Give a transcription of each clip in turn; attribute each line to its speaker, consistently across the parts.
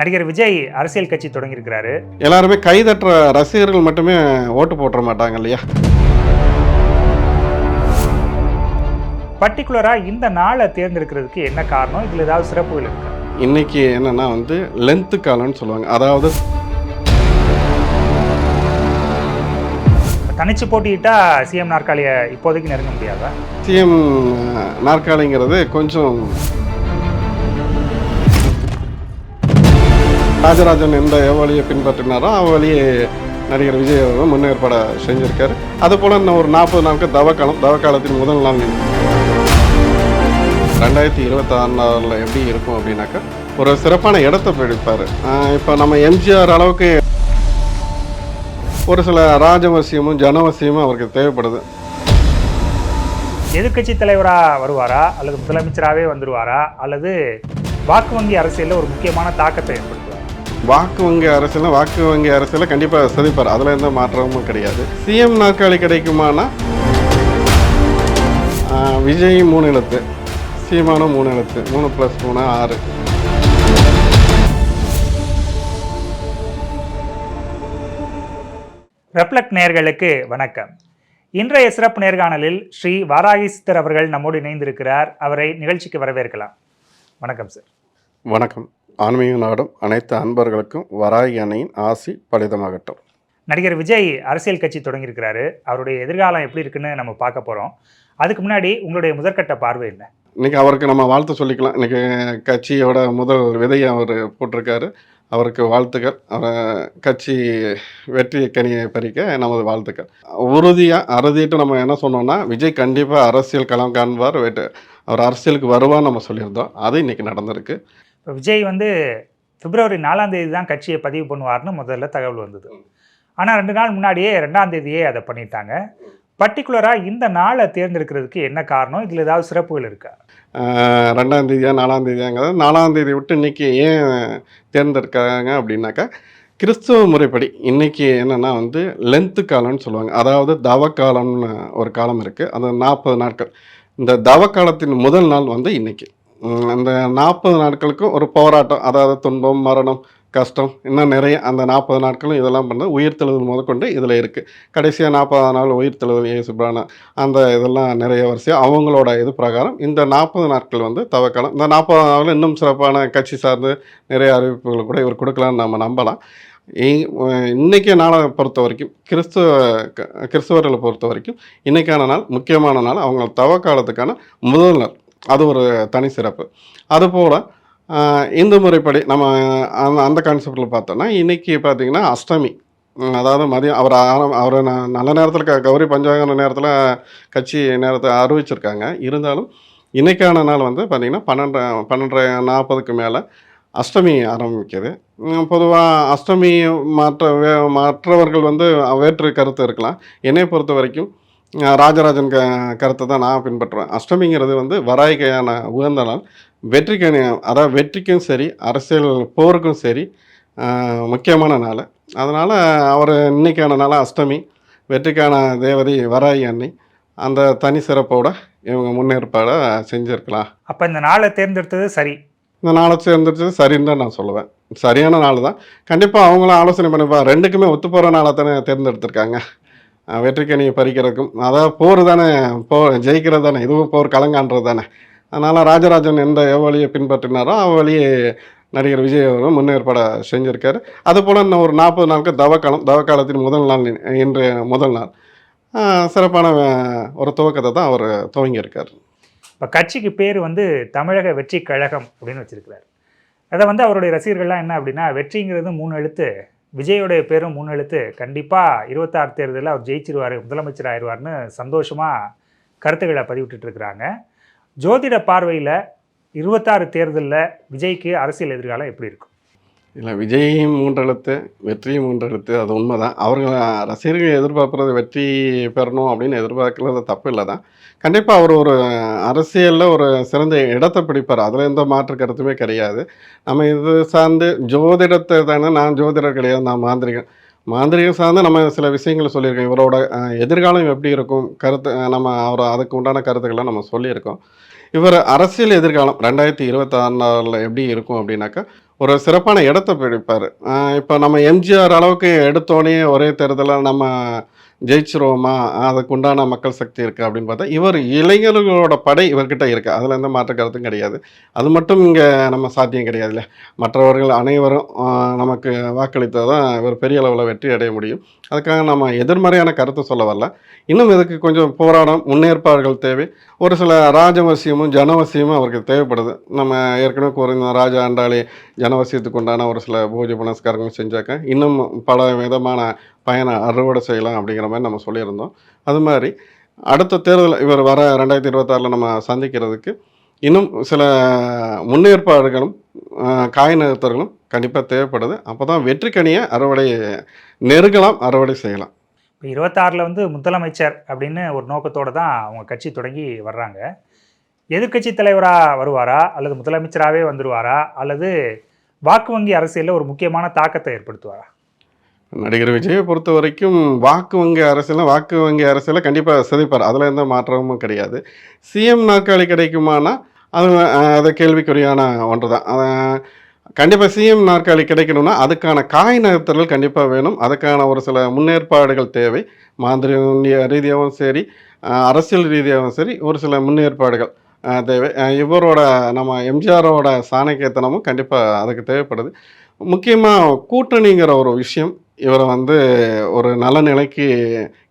Speaker 1: நடிகர் விஜய் அரசியல் கட்சி தொடங்கியிருக்கிறாரு.
Speaker 2: எல்லாருமே கைதட்டுற ரசிகர்கள் மட்டுமே ஓட்டு போட்டுற மாட்டாங்க இல்லையா?
Speaker 1: பர்டிகுலராக இந்த நாளை தேர்ந்தெடுக்கிறதுக்கு என்ன காரணம்? இதில் ஏதாவது சிறப்புகள் இருக்கு?
Speaker 2: இன்னைக்கு என்னன்னா வந்து லென்த்து காலம்னு சொல்லுவாங்க. அதாவது
Speaker 1: தனிச்சு போட்டியிட்டா சிஎம் நாற்காலியை இப்போதைக்கு நெருங்க முடியாதா?
Speaker 2: சிஎம் நாற்காலிங்கிறது கொஞ்சம் ராஜராஜன் எந்த வழியை பின்பற்றினாரோ அவ வழியே நடிகர் விஜய் அவர்கள் முன்னேற்பாட செஞ்சிருக்காரு. அதுபோல் இன்னும் ஒரு நாற்பது நாளுக்கு தவக்காலம் தவக்காலத்தின் முதல் நாள் ரெண்டாயிரத்தி இருபத்தாறில் எப்படி இருக்கும் அப்படின்னாக்கா ஒரு சிறப்பான இடத்தை பிடிப்பார். இப்போ நம்ம எம்ஜிஆர் அளவுக்கு ஒரு சில ராஜவசியமும் ஜனவசியமும் அவருக்கு தேவைப்படுது.
Speaker 1: எதிர்க்கட்சி தலைவராக வருவாரா? அல்லது முதலமைச்சராகவே வந்துருவாரா? அல்லது வாக்கு வங்கி அரசியலில் ஒரு முக்கியமான தாக்கத்தை ஏற்படுத்தும்?
Speaker 2: வாக்கு வங்கி அரசியல் வாக்கு வங்கி அரசியல கண்டிப்பாக சதிப்பார் அதில் எந்த மாற்றமும் கிடையாது. சிஎம் நாற்காலி கிடைக்குமானா? விஜய் மூணு எழுத்து. சீமானும் மூணு எழுத்து. மூணு ப்ளஸ் மூணு ஆறு.
Speaker 1: ரெப்லக்ட் நேயர்களுக்கு வணக்கம். இன்றைய சிறப்பு நேர்காணலில் ஸ்ரீ வாராகி சித்தர் அவர்கள் நம்மோடு இணைந்திருக்கிறார். அவரை நிகழ்ச்சிக்கு வரவேற்கலாம். வணக்கம் சார்
Speaker 2: வணக்கம். ஆன்மீக நாடும் அனைத்து அன்பர்களுக்கும் வராகி அணையின் ஆசி பலிதமாகட்டும்.
Speaker 1: நடிகர் விஜய் அரசியல் கட்சி தொடங்கியிருக்கிறாரு. அவருடைய எதிர்காலம் எப்படி இருக்குன்னு நம்ம பார்க்க போகிறோம் அதுக்கு முன்னாடி உங்களுடைய முதற்கட்ட பார்வை என்ன?
Speaker 2: இன்னைக்கு அவருக்கு நம்ம வாழ்த்து சொல்லிக்கலாம். இன்னைக்கு கட்சியோட முதல் விதையை அவர் போட்டிருக்காரு. அவருக்கு வாழ்த்துக்கள். அவரை கட்சி வெற்றி கனியை பறிக்க நமது வாழ்த்துக்கள். உறுதியாக அறுதிட்டு நம்ம என்ன சொன்னோம்னா விஜய் கண்டிப்பாக அரசியல் களம் காண்பார். வெட்டு அவர் அரசியலுக்கு வருவான்னு நம்ம சொல்லியிருந்தோம். அது இன்னைக்கு நடந்திருக்கு.
Speaker 1: இப்போ விஜய் வந்து பிப்ரவரி நாலாம் தேதி தான் கட்சியை பதிவு பண்ணுவார்னு முதல்ல தகவல் வந்தது. ஆனால் ரெண்டு நாள் முன்னாடியே ரெண்டாம் தேதியே அதை பண்ணிட்டாங்க. பர்டிகுலராக இந்த நாளை தேர்ந்தெடுக்கிறதுக்கு என்ன காரணம்? இதில் ஏதாவது சிறப்புகள் இருக்கா?
Speaker 2: ரெண்டாம் தேதியா நாலாம் தேதியாங்கிறது நாலாம் தேதி விட்டு இன்னைக்கு ஏன் தேர்ந்தெடுக்கிறாங்க அப்படின்னாக்கா கிறிஸ்துவ முறைப்படி இன்னைக்கு என்னன்னா வந்து லென்த்து காலம்னு சொல்லுவாங்க. அதாவது தவ காலம்னு ஒரு காலம் இருக்குது அது நாற்பது நாட்கள். இந்த தவ காலத்தின் முதல் நாள் வந்து இன்னைக்கு. உம் அந்த நாற்பது நாட்களுக்கும் ஒரு போராட்டம் அதாவது துன்பம் மரணம் கஷ்டம் இன்னும் நிறைய அந்த நாற்பது நாட்களும் இதெல்லாம் பண்ண உயிர்த்தெழுதல் முதற்கொண்டு இதில் இருக்குது கடைசியாக நாற்பதாம் நாள் உயிர்த்தெழுதல் ஏசு பிராண அந்த இதெல்லாம் நிறைய வரிசையாக அவங்களோட இது பிரகாரம் இந்த நாற்பது நாட்கள் வந்து தவக்காலம். இந்த நாற்பதாம் நாளில் இன்னும் சிறப்பான கட்சி சார்ந்து நிறைய அறிவிப்புகள் கூட இவர் கொடுக்கலான்னு நம்ம நம்பலாம். இ- நாளை பொறுத்த வரைக்கும் கிறிஸ்துவ க- பொறுத்த வரைக்கும் இன்றைக்கான நாள் முக்கியமான நாள் அவங்க தவக்காலத்துக்கான முதல் நாள். அது ஒரு தனி சிறப்பு. அதுபோல் ஆஹ், இந்து முறைப்படி நம்ம அந்த அந்த கான்செப்டில் பார்த்தோன்னா இன்றைக்கி பார்த்தீங்கன்னா அஷ்டமி. அதாவது மதியம் அவர் ஆரம்- அவர் நல்ல நேரத்தில் க கௌரி பஞ்சாங்க நேரத்தில் கட்சி நேரத்தை அறிவிச்சிருக்காங்க. இருந்தாலும் இன்றைக்கான நாள் வந்து பார்த்திங்கன்னா பன்னெண்டு பன்னெண்டரை நாற்பதுக்கு மேலே அஷ்டமி ஆரம்பிக்குது. பொதுவாக அஷ்டமி மற்ற வே மற்றவர்கள் வந்து வேற்று கருத்து இருக்கலாம். என்னை பொறுத்த வரைக்கும் ராஜராஜன் க கருத்தை தான் நான் பின்பற்றுவேன். அஷ்டமிங்கிறது வந்து வராய்கையான உகந்த நாள். வெற்றிக்கு அதாவது வெற்றிக்கும் சரி அரசியல் போருக்கும் சரி முக்கியமான நாள். அதனால் அவர் இன்னைக்கான நாள் அஷ்டமி வெற்றிக்கான தேவதை வராகி அன்னை அந்த தனி சிறப்போட இவங்க முன்னேற்பாட செஞ்சுருக்கலாம்.
Speaker 1: அப்போ இந்த நாளை தேர்ந்தெடுத்தது சரி.
Speaker 2: இந்த நாளை சேர்ந்துருச்சு சரின்னு தான் நான் சொல்லுவேன். சரியான நாள் தான். கண்டிப்பாக அவங்களும் ஆலோசனை பண்ணிப்பா ரெண்டுக்குமே ஒத்து போகிற நாளை தானே தேர்ந்தெடுத்திருக்காங்க. வெற்றிக்கணியை பறிக்கிறதுக்கும். அதாவது போர் தானே போ ஜெயிக்கிறது தானே இதுவும் போர் கலங்கான்றது தானே. அதனால் ராஜராஜன் எந்த வழியை பின்பற்றினாரோ அவ வழியே நடிகர் விஜய் அவரும் முன்னேற்பாட செஞ்சுருக்காரு. அதுபோல் இன்னும் ஒரு நாற்பது நாளுக்கு தவக்காலம் தவக்காலத்தின் முதல் நாள் இன்று முதல் நாள். சிறப்பான ஒரு துவக்கத்தை தான் அவர் துவங்கியிருக்கார்.
Speaker 1: இப்போ கட்சிக்கு பேர் வந்து தமிழக வெற்றி கழகம் அப்படின்னு வச்சிருக்கிறார். அதை வந்து அவருடைய ரசிகர்கள்லாம் என்ன அப்படின்னா வெற்றிங்கிறது மூணு எழுத்து. விஜயோடைய பேரும் முன்னெழுத்து கண்டிப்பாக இருபத்தாறு தேர்தலில் அவர் ஜெயிச்சிருவார் முதலமைச்சர் ஆயிடுவார்னு சந்தோஷமாக கருத்துக்களை பதிவிட்டுருக்குறாங்க ஜோதிட பார்வையில் இருபத்தாறு தேர்தலில் விஜய்க்கு அரசியல் எதிர்காலம் எப்படி இருக்கும்?
Speaker 2: இல்லை விஜயும் மூன்றெழுத்து வெற்றியும் மூன்றெழுத்து அது உண்மை தான் அவர்கள் ரசிகர்கள் எதிர்பார்க்குறது வெற்றி பெறணும் அப்படின்னு எதிர்பார்க்கறது தப்பு இல்லை தான். கண்டிப்பாக அவர் ஒரு அரசியலில் ஒரு சிறந்த இடத்தை பிடிப்பார். அதில் எந்த மாற்று கருத்துமே கிடையாது. நம்ம இது சார்ந்து ஜோதிடத்தை தானே நான் ஜோதிடர் கிடையாது நான் மாந்திரிகன் மாந்திரிகம் சார்ந்து நம்ம சில விஷயங்களை சொல்லியிருக்கோம். இவரோட எதிர்காலம் எப்படி இருக்கும்? கருத்து நம்ம அவர் அதுக்கு உண்டான கருத்துக்களை நம்ம சொல்லியிருக்கோம். இவர் அரசியல் எதிர்காலம் ரெண்டாயிரத்தி இருபத்தாறில் எப்படி இருக்கும் அப்படின்னாக்கா ஒரு சிறப்பான இடத்த பிடிப்பார். இப்போ நம்ம எம்ஜிஆர் அளவுக்கு எடுத்தோடனே ஒரே தேர்தலில் நம்ம ஜெயிச்சிருவோமா? அதுக்கு உண்டான மக்கள் சக்தி இருக்குது அப்படின்னு பார்த்தா இவர் இளைஞர்களோட படை இவர்கிட்ட இருக்குது அதில் எந்த மாற்று கருத்தும் கிடையாது. அது மட்டும் இங்கே நம்ம சாத்தியம் கிடையாது மற்றவர்கள் அனைவரும் நமக்கு வாக்களித்தால் தான் இவர் பெரிய அளவில் வெற்றி அடைய முடியும். அதுக்காக நம்ம எதிர்மறையான கருத்து சொல்ல வரல. இன்னும் இதுக்கு கொஞ்சம் போராடம் முன்னேற்பாடுகள் தேவை. ஒரு சில ராஜவசியமும் ஜனவசியமும் அவருக்கு தேவைப்படுது. நம்ம ஏற்கனவே கூறின ராஜா அண்டாளி ஜனவசியத்துக்கு உண்டான ஒரு சில பூஜை புனஸ்காரங்கள் செஞ்சாக்க இன்னும் பல விதமான பயனை அறுவடை செய்யலாம் அப்படிங்கிற மாதிரி நம்ம சொல்லியிருந்தோம். அது மாதிரி அடுத்த தேர்தல் இவர் வர ரெண்டாயிரத்தி இருபத்தாறில் நம்ம சந்திக்கிறதுக்கு இன்னும் சில முன்னேற்பாடுகளும் காய காய் கண்டிப்பாக தேவைப்படுது. அப்போ தான் வெற்றிக்கணியை அறுவடை நெருங்கலாம் அறுவடை செய்யலாம்.
Speaker 1: இப்போ இருபத்தாறில் வந்து முதலமைச்சர் அப்படின்னு ஒரு நோக்கத்தோடு தான் அவங்க கட்சி தொடங்கி வர்றாங்க. எதிர்க்கட்சி தலைவராக வருவாரா? அல்லது முதலமைச்சராகவே வந்துடுவாரா அல்லது வாக்கு வங்கி அரசியலில் ஒரு முக்கியமான தாக்கத்தை ஏற்படுத்துவாரா?
Speaker 2: நடிகர் விஜயை பொறுத்த வரைக்கும் வாக்கு வங்கி அரசியல் வாக்கு வங்கி அரசியலை கண்டிப்பாக சிதைப்பார். அதில் எந்த மாற்றமும் கிடையாது. சிஎம் நாற்காலி கிடைக்குமானா? அது அது கேள்விக்குறியான ஒன்று தான் கண்டிப்பாக சிஎம் நாற்காலி கிடைக்கணும்னா அதுக்கான காய் நகர்த்தல்கள் கண்டிப்பாக வேணும். அதுக்கான ஒரு சில முன்னேற்பாடுகள் தேவை. மாந்திரிய ரீதியாகவும் சரி அரசியல் ரீதியாகவும் சரி ஒரு சில முன்னேற்பாடுகள் தேவை. இவரோட நம்ம எம்ஜிஆரோட சாணக்கியத்தனமும் கண்டிப்பாக அதுக்கு தேவைப்படுது. முக்கியமாக கூட்டணிங்கிற ஒரு விஷயம் இவரை வந்து ஒரு நல்ல நிலைக்கு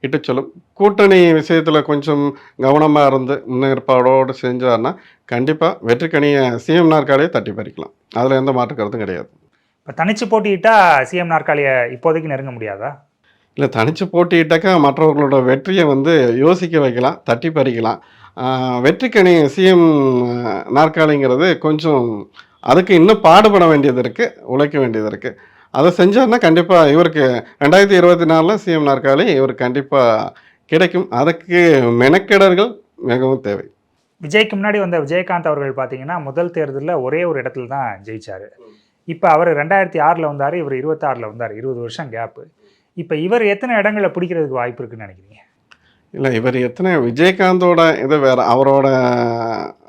Speaker 2: இட்டு சொல்லும். கூட்டணி விஷயத்தில் கொஞ்சம் கவனமாக இருந்து முன்னேற்பாடோடு செஞ்சார்னா கண்டிப்பாக வெற்றிக்கனியை சிஎம் நாற்காலியை தட்டி பறிக்கலாம். அதில் எந்த மாற்று கருத்தும் கிடையாது.
Speaker 1: இப்போ தனிச்சு போட்டியிட்டா சிஎம் நாற்காலியை இப்போதைக்கு நெருங்க முடியாதா?
Speaker 2: இல்லை தனிச்சு போட்டியிட்டாக்கா மற்றவர்களோட வெற்றியை வந்து யோசிக்க வைக்கலாம் தட்டி பறிக்கலாம். வெற்றிக்கணி சிஎம் நாற்காலிங்கிறது கொஞ்சம் அதுக்கு இன்னும் பாடுபட வேண்டியது இருக்குது உழைக்க வேண்டியது இருக்குது அதை செஞ்சார்னா கண்டிப்பாக இவருக்கு ரெண்டாயிரத்தி இருபத்தி நாலில் சிஎம் நாற்காலி இவருக்கு கண்டிப்பாக கிடைக்கும். அதுக்கு மெனக்கெடர்கள் மிகவும் தேவை.
Speaker 1: விஜய்க்கு முன்னாடி வந்த விஜயகாந்த் அவர்கள் பார்த்தீங்கன்னா முதல் தேர்தலில் ஒரே ஒரு இடத்துல தான் ஜெயிச்சார். இப்போ அவர் ரெண்டாயிரத்தி ஆறில் வந்தார் இவர் இருபத்தாறில் வந்தார் இருபது வருஷம் கேப்பு இப்போ இவர் எத்தனை இடங்களை பிடிக்கிறதுக்கு வாய்ப்பு இருக்குன்னு நினைக்கிறீங்க?
Speaker 2: இல்லை இவர் எத்தனை விஜயகாந்தோட இது வேற அவரோட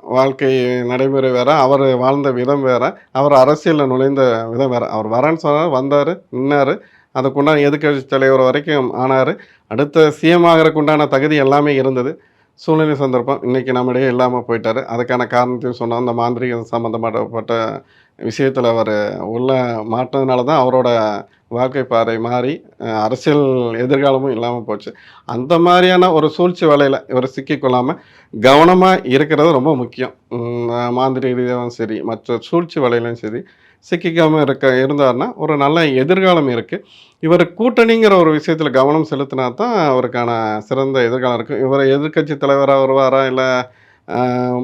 Speaker 2: வாழ்க்கை நடைமுறை வேறு அவர் வாழ்ந்த விதம் வேறு அவர் அரசியலில் நுழைந்த விதம் வேறு. அவர் வரேன்னு சொன்னார் வந்தார் நின்னார். அதுக்குண்டான எதிர்க்கட்சி தலைவர் வரைக்கும் ஆனார். அடுத்த சிஎம் ஆகிறதுக்குண்டான தகுதி எல்லாமே இருந்தது. சூழ்நிலை சந்தர்ப்பம். இன்றைக்கி நம்மிடையே இல்லாமல் போயிட்டார். அதுக்கான காரணத்தையும் சொன்னோம் அந்த மாந்திரிக சம்மந்தப்பட்ட விஷயத்தில் அவர் உள்ள மாட்டினதுனால தான் அவரோட வாழ்க்கை பாறை மாறி அரசியல் எதிர்காலமும் இல்லாமல் போச்சு. அந்த மாதிரியான ஒரு சூழ்ச்சி வலையில் இவர் சிக்கிக்கொள்ளாமல் கவனமாக இருக்கிறது ரொம்ப முக்கியம். உம், மாந்திரி ரீதியாகவும் சரி மற்ற சூழ்ச்சி வலையிலும் சரி சிக்கிக்காமல் இருக்க இருந்தார்னா ஒரு நல்ல எதிர்காலம் இருக்குது இவர் கூட்டணிங்கிற ஒரு விஷயத்தில் கவனம் செலுத்தினா தான் அவருக்கான சிறந்த எதிர்காலம் இருக்குது இவர் எதிர்க்கட்சி தலைவராக வருவாரா இல்லை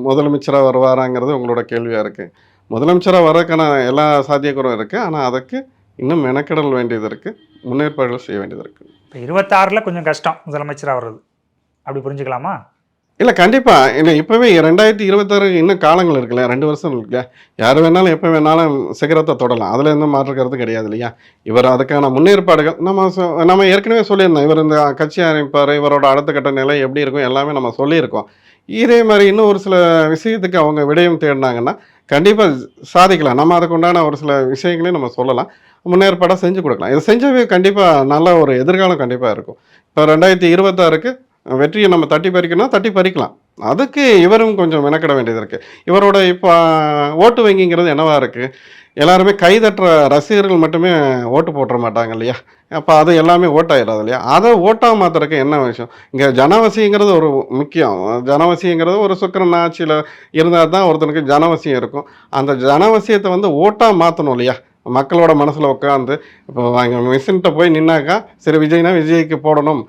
Speaker 2: முதலமைச்சராக வருவாராங்கிறது உங்களோட கேள்வியாக இருக்குது முதலமைச்சராக வரக்கான எல்லா சாத்தியக்கூறும் இருக்குது ஆனால் அதுக்கு இன்னும் மெனக்கெடல் வேண்டியது இருக்குது முன்னேற்பாடுகள் செய்ய வேண்டியது இருக்குது
Speaker 1: இப்போ இருபத்தாறில் கொஞ்சம் கஷ்டம் முதலமைச்சராக வர்றது. அப்படி புரிஞ்சுக்கலாமா?
Speaker 2: இல்லை கண்டிப்பாக இல்லை இப்போவே ரெண்டாயிரத்தி இருபத்தாறு இன்னும் காலங்கள் இருக்குல்ல ரெண்டு வருஷம் இருக்குல்ல. யார் வேணாலும் எப்போ வேணாலும் சிகரத்தை தொடலாம். அதில் எந்த மாற்றுக்கிறது கிடையாது இல்லையா? இவர் அதுக்கான முன்னேற்பாடுகள் நம்ம நம்ம ஏற்கனவே சொல்லியிருந்தோம். இவர் இந்த கட்சி ஆரம்பிப்பார் இவரோட அடுத்த கட்ட நிலை எப்படி இருக்கும் எல்லாமே நம்ம சொல்லியிருக்கோம். இதே மாதிரி இன்னும் ஒரு சில விஷயத்துக்கு அவங்க விடயம் தேடினாங்கன்னா கண்டிப்பாக சாதிக்கலாம். நம்ம அதுக்கு உண்டான ஒரு சில விஷயங்களையும் நம்ம சொல்லலாம். முன்னேற்பாடாக செஞ்சு கொடுக்கலாம். இதை செஞ்சவே கண்டிப்பாக நல்ல ஒரு எதிர்காலம் கண்டிப்பாக இருக்கும். இப்போ ரெண்டாயிரத்தி இருபத்தாறுக்கு வெற்றியை நம்ம தட்டி பறிக்கணும் தட்டி பறிக்கலாம். அதுக்கு இவரும் கொஞ்சம் மெனக்கிட வேண்டியது இருக்குது இவரோட இப்போ ஓட்டு வங்கிங்கிறது என்னவா இருக்குது எல்லாருமே கைதட்டுற ரசிகர்கள் மட்டுமே ஓட்டு போட்டுற மாட்டாங்க இல்லையா? அப்போ அது எல்லாமே ஓட்டாயிடாது இல்லையா? அதை ஓட்டாக மாத்துறதுக்கு என்ன விஷயம்? இங்கே ஜனவசிங்கிறது ஒரு முக்கியம். ஜனவசிங்கிறது ஒரு சுக்கரன் ஆட்சியில் இருந்தால் தான் ஒருத்தனுக்கு ஜனவசியம் இருக்கும். அந்த ஜனவசியத்தை வந்து ஓட்டாக மாற்றணும் இல்லையா? மக்களோட மனசில் உட்காந்து இப்போ அங்கே மிஷின்கிட்ட போய் நின்னாக்கா சரி விஜய்னா விஜய்க்கு போடணும்.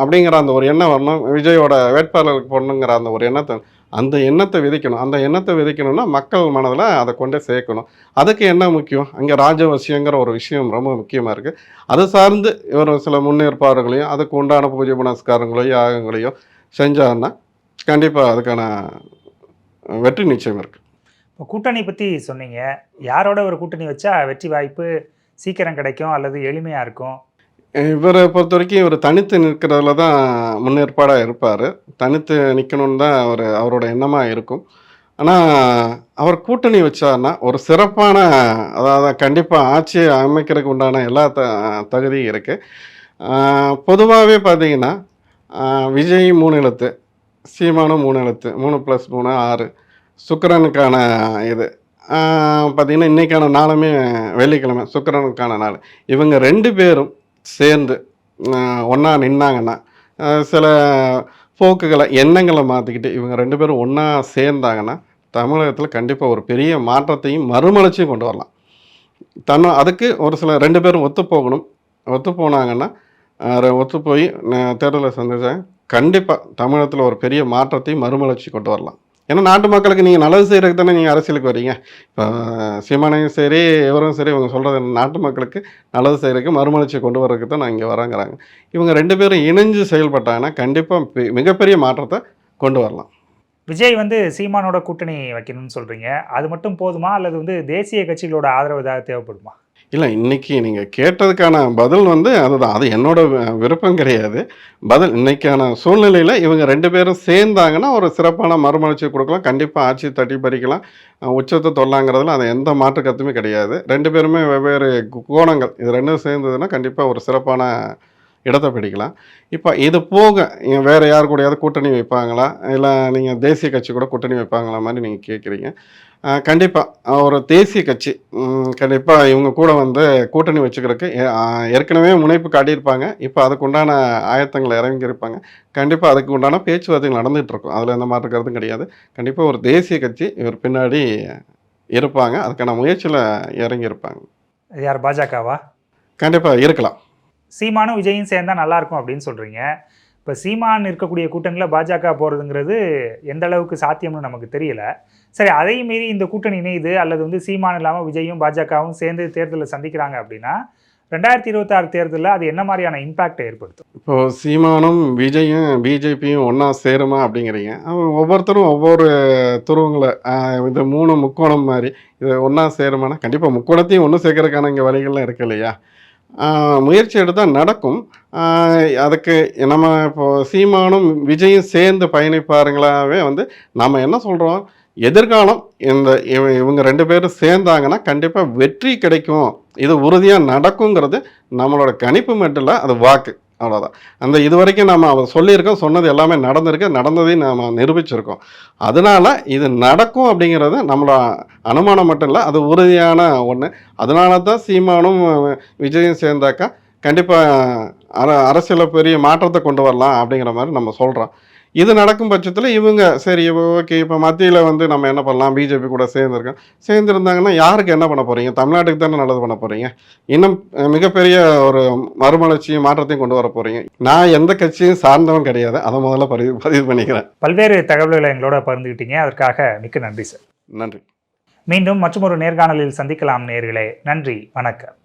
Speaker 2: அப்படிங்கிற அந்த ஒரு எண்ணம் வரணும். விஜயோட வேட்பாளருக்கு போடணுங்கிற அந்த ஒரு எண்ணத்தை அந்த எண்ணத்தை விதைக்கணும். அந்த எண்ணத்தை விதைக்கணும்னா மக்கள் மனதில் அதை கொண்டே சேர்க்கணும். அதுக்கு என்ன முக்கியம்? அங்கே ராஜவசியங்கிற ஒரு விஷயம் ரொம்ப முக்கியமாக இருக்குது அது சார்ந்து இவர் சில முன்னேற்பாடுகளையும் அதுக்கு உண்டான பூஜை புனஸ்காரங்களையும் யாகங்களையும் செஞ்சாருன்னா கண்டிப்பாக அதுக்கான வெற்றி நிச்சயம் இருக்குது
Speaker 1: இப்போ கூட்டணி பற்றி சொன்னீங்க. யாரோட ஒரு கூட்டணி வச்சா வெற்றி வாய்ப்பு சீக்கிரம் கிடைக்கும் அல்லது எளிமையாக இருக்கும்?
Speaker 2: இவரை பொறுத்த வரைக்கும் இவர் தனித்து நிற்கிறதுல தான் முன்னேற்பாடாக இருப்பார். தனித்து நிற்கணும்னு தான் அவர் அவரோட எண்ணமாக இருக்கும். ஆனால் அவர் கூட்டணி வச்சார்னா ஒரு சிறப்பான அதாவது கண்டிப்பாக ஆட்சியை அமைக்கிறதுக்கு உண்டான எல்லா த தகுதியும் இருக்குது பொதுவாகவே பார்த்தீங்கன்னா விஜய் மூணு எழுத்து சீமானும் மூணு எழுத்து மூணு ப்ளஸ் மூணு ஆறு சுக்கரனுக்கான இது. பார்த்திங்கன்னா இன்றைக்கான நாளுமே வெள்ளிக்கிழமை சுக்கரனுக்கான நாள். இவங்க ரெண்டு பேரும் சேர்ந்து ஒன்றா நின்னாங்கன்னா சில போக்குகளை எண்ணங்களை மாற்றிக்கிட்டு இவங்க ரெண்டு பேரும் ஒன்றா சேர்ந்தாங்கன்னா தமிழகத்தில் கண்டிப்பாக ஒரு பெரிய மாற்றத்தையும் மறுமலர்ச்சியும் கொண்டு வரலாம். தன்னை அதுக்கு ஒரு சில ரெண்டு பேரும் ஒத்து போகணும். ஒத்து போனாங்கன்னா ஒத்து போய் தேர்தலை சந்திச்சாங்க கண்டிப்பாக தமிழகத்தில் ஒரு பெரிய மாற்றத்தையும் மறுமலர்ச்சி கொண்டு வரலாம். ஏன்னா நாட்டு மக்களுக்கு நீங்கள் நல்லது செய்கிறதுக்கு தானே நீங்கள் அரசியலுக்கு வரீங்க இப்போ சீமானையும் சரி இவரும் சரி இவங்க சொல்கிறது நாட்டு மக்களுக்கு நல்லது செய்கிறதுக்கு மறுமலர்ச்சி கொண்டு வர்றதுக்கு தான் நான் இங்கே வராங்கிறாங்க. இவங்க ரெண்டு பேரும் இணைஞ்சு செயல்பட்டாங்கன்னா கண்டிப்பாக மிகப்பெரிய மாற்றத்தை கொண்டு வரலாம்.
Speaker 1: விஜய் வந்து சீமானோட கூட்டணி வைக்கணும்னு சொல்கிறீங்க அது மட்டும் போதுமா? அல்லது வந்து தேசிய கட்சிகளோட ஆதரவு ஏதாவது தேவைப்படுமா?
Speaker 2: இல்லை இன்றைக்கி நீங்கள் கேட்டதுக்கான பதில் வந்து அதுதான். அது என்னோட விருப்பம் கிடையாது. பதில் இன்னைக்கான சூழ்நிலையில் இவங்க ரெண்டு பேரும் சேர்ந்தாங்கன்னா ஒரு சிறப்பான மறுமலர்ச்சி கொடுக்கலாம். கண்டிப்பாக ஆட்சி தட்டி பறிக்கலாம். உச்சத்தை தொல்லாங்கிறதுல அது எந்த மாற்று கருத்துமே கிடையாது. ரெண்டு பேருமே வெவ்வேறு கோணங்கள். இது ரெண்டும் சேர்ந்ததுன்னா கண்டிப்பாக ஒரு சிறப்பான இடத்தை பிடிக்கலாம். இப்போ இது போக வேற யார் கூடயாவது கூட்டணி வைப்பாங்களா? இல்லை நீங்கள் தேசிய கட்சி கூட கூட்டணி வைப்பாங்களா மாதிரி நீங்கள் கேட்குறீங்க கண்டிப்பாக ஒரு தேசிய கட்சி கண்டிப்பாக இவங்க கூட வந்து கூட்டணி வச்சுக்கிறதுக்கு ஏற்கனவே முனைப்பு காட்டியிருப்பாங்க. இப்போ அதுக்கு உண்டான ஆயத்தங்களை இறங்கியிருப்பாங்க. கண்டிப்பாக அதுக்கு உண்டான பேச்சுவார்த்தைகள் நடந்துகிட்டு இருக்கும் அதில் எந்த மாற்று கருத்தும் கிடையாது. கண்டிப்பாக ஒரு தேசிய கட்சி இவர் பின்னாடி இருப்பாங்க. அதுக்கான முயற்சியில் இறங்கியிருப்பாங்க.
Speaker 1: யார் பாஜகவா?
Speaker 2: கண்டிப்பாக இருக்கலாம்.
Speaker 1: சீமானும் விஜயும் சேர்ந்தா நல்லாயிருக்கும் அப்படின்னு சொல்கிறீங்க இப்போ சீமான் இருக்கக்கூடிய கூட்டணியில் பாஜக போகிறதுங்கிறது எந்த அளவுக்கு சாத்தியம்னு நமக்கு தெரியல. சரி அதையும் மீறி இந்த கூட்டணி இணையுது அல்லது வந்து சீமான் இல்லாமல் விஜயும் பாஜகவும் சேர்ந்து தேர்தலில் சந்திக்கிறாங்க அப்படின்னா ரெண்டாயிரத்தி இருபத்தாறு தேர்தலில் அது என்ன மாதிரியான இம்பாக்டை ஏற்படுத்தும்?
Speaker 2: இப்போது சீமானும் விஜயும் பிஜேபியும் ஒன்றா சேருமா அப்படிங்கிறீங்க. ஒவ்வொருத்தரும் ஒவ்வொரு துருவங்களை இந்த இது மூணு முக்கோணம் மாதிரி இது ஒன்றா சேருமானா கண்டிப்பாக முக்கோணத்தையும் ஒன்று சேர்க்கறதுக்கான இங்கே வழிகள்லாம் இருக்கு இல்லையா? முயற்சி எடுத்தால் நடக்கும். அதுக்கு நம்ம இப்போ சீமானும் விஜயும் சேர்ந்து பயணிப்பாருங்களாவே வந்து நம்ம என்ன சொல்கிறோம் எதிர்காலம் இந்த இவ- இவங்க ரெண்டு பேரும் சேர்ந்தாங்கன்னா கண்டிப்பாக வெற்றி கிடைக்கும். இது உறுதியாக நடக்குங்கிறது நம்மளோட கணிப்பு மட்டும் இல்லை அது வாக்கு. அவ்வளோதான் அந்த இது வரைக்கும் நம்ம அவர் சொல்லியிருக்கோம் சொன்னது எல்லாமே நடந்திருக்கு நடந்ததையும் நாம் நிரூபிச்சிருக்கோம். அதனால இது நடக்கும் அப்படிங்கிறது நம்மளோட அனுமானம் மட்டும் இல்லை அது உறுதியான ஒன்று அதனால தான் சீமானும் விஜயும் சேர்ந்தாக்கா கண்டிப்பாக அர அரசியலில் பெரிய மாற்றத்தை கொண்டு வரலாம் அப்படிங்கிற மாதிரி நம்ம சொல்கிறோம் இது நடக்கும் பட்சத்தில் இவங்க சரி ஓகே இப்போ மத்தியில் வந்து நம்ம என்ன பண்ணலாம்? பிஜேபி கூட சேர்ந்துருக்கோம் சேர்ந்துருந்தாங்கன்னா யாருக்கு என்ன பண்ண போகிறீங்க தமிழ்நாட்டுக்கு தானே நல்லது பண்ண போகிறீங்க இன்னும் மிகப்பெரிய ஒரு மறுமலர்ச்சியும் மாற்றத்தையும் கொண்டு வர போகிறீங்க நான் எந்த கட்சியும் சார்ந்தவன் கிடையாது. அதை முதல்ல பதிவு பதிவு பண்ணிக்கிறேன்.
Speaker 1: பல்வேறு தகவல்களை எங்களோட பகிர்ந்துக்கிட்டீங்க அதற்காக மிக்க நன்றி சார்.
Speaker 2: நன்றி.
Speaker 1: மீண்டும் மற்றொரு நேர்காணலில் சந்திக்கலாம் நேர்களே. நன்றி வணக்கம்.